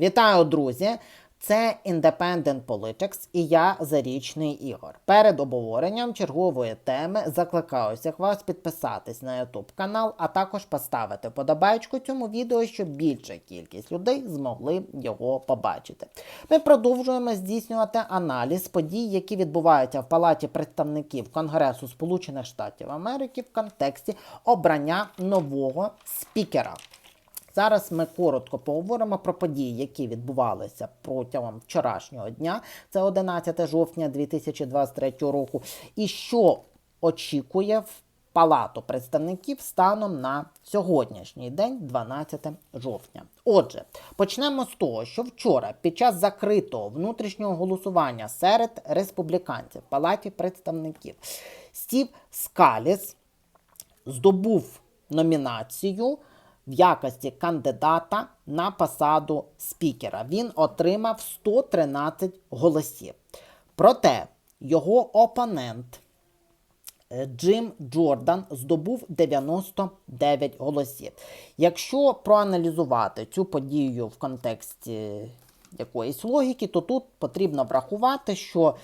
Вітаю, друзі! Це Independent Politics і я Зарічний Ігор. Перед обговоренням чергової теми закликаю всіх вас підписатись на YouTube канал, а також поставити подобайку цьому відео, щоб більша кількість людей змогли його побачити. Ми продовжуємо здійснювати аналіз подій, які відбуваються в Палаті представників Конгресу Сполучених Штатів Америки в контексті обрання нового спікера. Зараз ми коротко поговоримо про події, які відбувалися протягом вчорашнього дня, це 11 жовтня 2023 року, і що очікує в Палату представників станом на сьогоднішній день, 12 жовтня. Отже, почнемо з того, що вчора, під час закритого внутрішнього голосування серед республіканців в Палаті представників, Стів Скаліс здобув номінацію в якості кандидата на посаду спікера. Він отримав 113 голосів. Проте його опонент е, Джим Джордан здобув 99 голосів. Якщо проаналізувати цю подію в контексті якоїсь логіки, то тут потрібно врахувати, що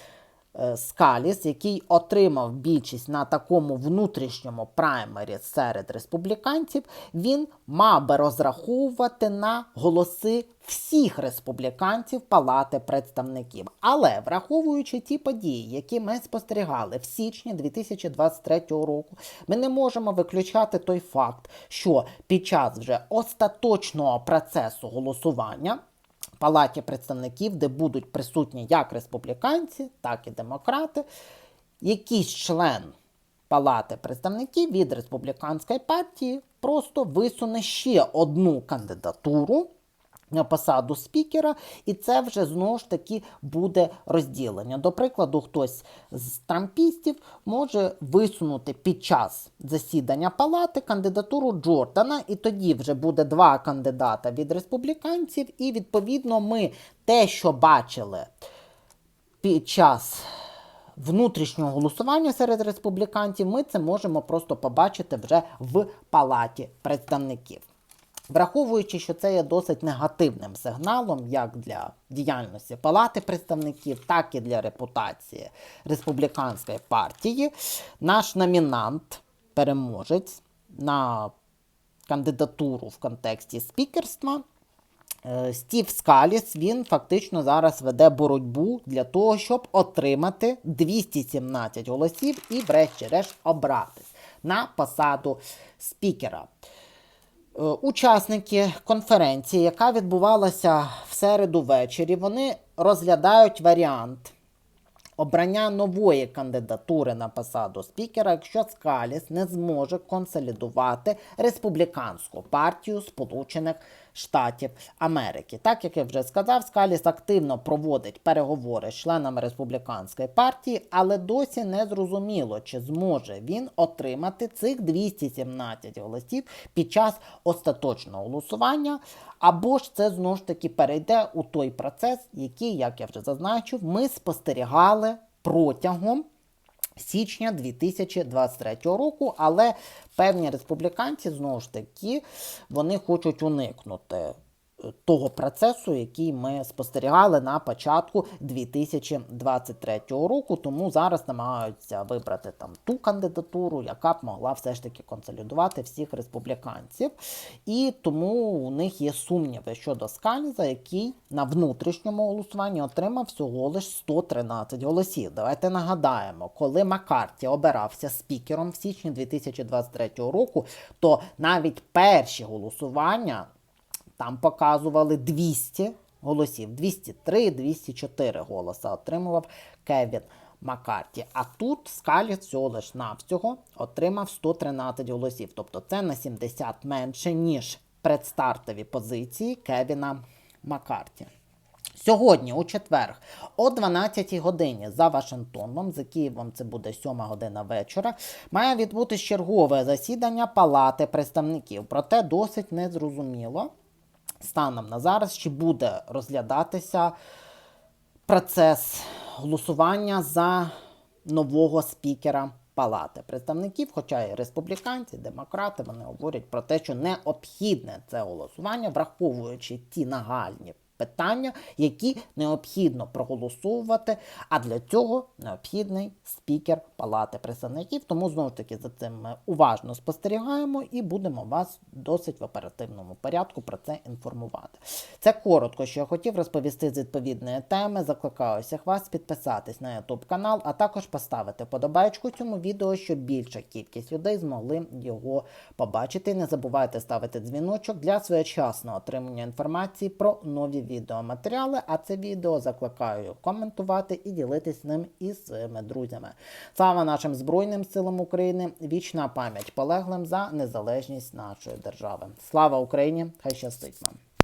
Скаліс, який отримав більшість на такому внутрішньому праймері серед республіканців, він мав би розраховувати на голоси всіх республіканців Палати представників. Але враховуючи ті події, які ми спостерігали в січні 2023 року, ми не можемо виключати той факт, що під час вже остаточного процесу голосування. Палаті представників, де будуть присутні як республіканці, так і демократи, якийсь член Палати представників від республіканської партії просто висуне ще одну кандидатуру посаду спікера, і це вже знову ж таки буде розділення. До прикладу, хтось з трампістів може висунути під час засідання палати кандидатуру Джордана, і тоді вже буде два кандидата від республіканців, і відповідно ми те, що бачили під час внутрішнього голосування серед республіканців, ми це можемо просто побачити вже в палаті представників. Враховуючи, що це є досить негативним сигналом як для діяльності Палати представників, так і для репутації республіканської партії, наш номінант, переможець на кандидатуру в контексті спікерства. е, Стів Скаліс він фактично зараз веде боротьбу для того, щоб отримати 217 голосів і, врешті-решт, обратись на посаду спікера. Е, Учасники конференції, яка відбувалася в середу ввечері, вони розглядають варіант обрання нової кандидатури на посаду спікера, якщо Скаліс не зможе консолідувати республіканську партію Сполучених Америки. Так як я вже сказав, Скаліс активно проводить переговори з членами республіканської партії, але досі не зрозуміло, чи зможе він отримати цих 217 голосів під час остаточного голосування, або ж це знову ж таки перейде у той процес, який, як я вже зазначив, ми спостерігали протягом січня 2023 року, але певні республіканці знову ж таки вони хочуть уникнути того процесу, який ми спостерігали на початку 2023 року. Тому зараз намагаються вибрати там ту кандидатуру, яка б могла все ж таки консолідувати всіх республіканців. І тому у них є сумніви щодо Скаліза, який на внутрішньому голосуванні отримав всього лише 113 голосів. Давайте нагадаємо, коли Маккарті обирався спікером в січні 2023 року, то навіть перші голосування там показували 200 голосів, 203, 204 голоса отримував Кевін Маккарті. А тут Скаліс всього лиш навсього отримав 113 голосів. Тобто це на 70 менше, ніж предстартові позиції Кевіна Маккарті. Сьогодні, у четвер, о 12 годині за Вашингтоном, за Києвом це буде 7 година вечора, має відбутись чергове засідання Палати представників. Проте досить незрозуміло станом на зараз, чи буде розглядатися процес голосування за нового спікера Палати представників, хоча і республіканці, демократи, вони говорять про те, що необхідне це голосування, враховуючи ті нагальні питання, які необхідно проголосовувати. А для цього необхідний спікер Палати представників. Тому знову ж таки за цим ми уважно спостерігаємо і будемо вас досить в оперативному порядку про це інформувати. Це коротко, що я хотів розповісти з відповідної теми. Закликаю всіх вас підписатись на YouTube канал, а також поставити подобайку цьому відео, щоб більша кількість людей змогли його побачити. Не забувайте ставити дзвіночок для своєчасного отримання інформації про нові відеоматеріали. А це відео закликаю коментувати і ділитись ним із своїми друзями. Слава нашим Збройним силам України! Вічна пам'ять полеглим за незалежність нашої держави. Слава Україні! Хай щастить вам!